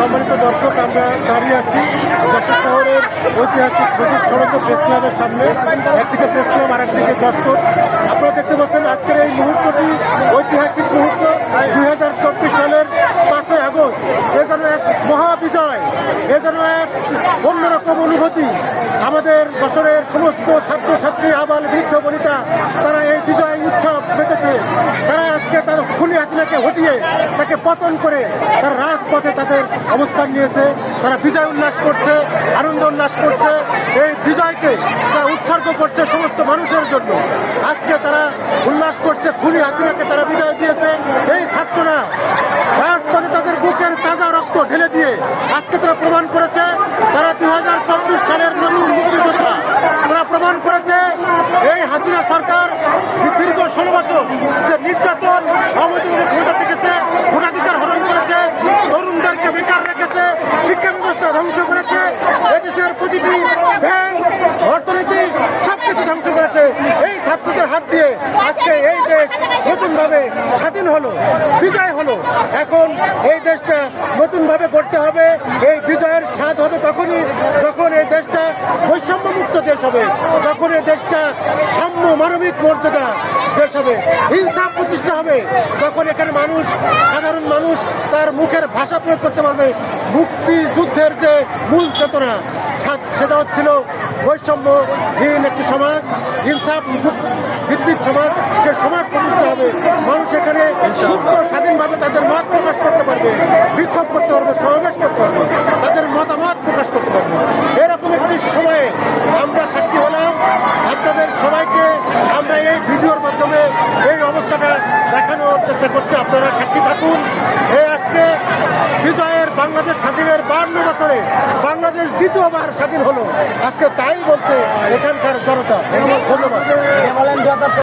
সম্মানিত দর্শক, আমরা দাঁড়িয়ে আছি যশোর শহরের ঐতিহাসিক সুযোগ সড়ক প্রেস ক্লাবের সামনে। একদিকে প্রেস ক্লাব আর একদিকে জসকোট আপনারা দেখতে পাচ্ছেন আজকের এই মুহূর্তটি ঐতিহাসিক মুহূর্ত, দুই হাজার চব্বিশ সালের পাঁচই আগস্ট। এ যেন এক মহাবিজয়, এ যেন এক অন্যরকম অনুভূতি। আমাদের যশোরের সমস্ত ছাত্রছাত্রী, আবাল বৃদ্ধ, বনিতা, তারা এই বিজয় উৎসব পেতেছে। তারা আজকে তার খুনি হাসিনাকে হটিয়ে পতন করে তার রাজপথে তাদের অবস্থান নিয়েছে। তারা বিজয় উল্লাস করছে, আনন্দ উল্লাস করছে। এই বিজয়কে তারা উৎসর্গ করছে সমস্ত মানুষের জন্য। আজকে তারা উল্লাস করছে, খুনি হাসিনাকে তারা বিজয় দিয়েছে। এই ছাত্ররা রাজপথে তাদের বুকের তাজা রক্ত ঢেলে দিয়ে আজকে তারা প্রমাণ করেছে। তারা দুই হাজার চব্বিশ সালের নতুন মুক্তিযোদ্ধা। তারা প্রমাণ করেছে, এই হাসিনা সরকার দীর্ঘ ষোলো বছর যে নির্যাতন করেছে এই ছাত্রদের হাত দিয়ে আজকে এই দেশ নতুনভাবে স্বাধীন হলো, বিজয় হলো। এখন এই দেশটা নতুনভাবে গড়তে হবে, এই বিজয়ের স্বাদ হবে তখনই যখন এই দেশটা বৈষম্য মুক্ত দেশ হবে, যখন এই দেশটা সাম্য মানবিক মর্যাদা দেশ হবে হিংসা প্রতিষ্ঠা হবে তখন এখানে মানুষ, সাধারণ মানুষ তার মুখের ভাষা প্রয়োগ করতে পারবে মুক্তি যুদ্ধের যে মূল চেতনা সেটা হচ্ছিল বৈষম্যহীন একটি সমাজ মুক- ভিত্তিক সমাজ সে সমাজ প্রতিষ্ঠা হবে। মানুষ এখানে মুক্ত, স্বাধীনভাবে তাদের মত প্রকাশ করতে পারবে, বিক্ষোভ করতে পারবে, সমাবেশ করতে পারবে, তাদের মতামত প্রকাশ করতে পারবে। এরকম একটি সময়ে আমরা সাক্ষী হলাম। আপনাদের সবাইকে আমরা এই ভিডিওর মাধ্যমে এই অবস্থাটা দেখানোর চেষ্টা করছি। আপনারা সাক্ষী থাকুন এই আজকে বিজয়ের বাংলাদেশ বান্ন বছরে বাংলাদেশ দ্বিতীয়বার স্বাধীন হলো। আজকে তাই বলছে এখানকার জনতা। ধন্যবাদ।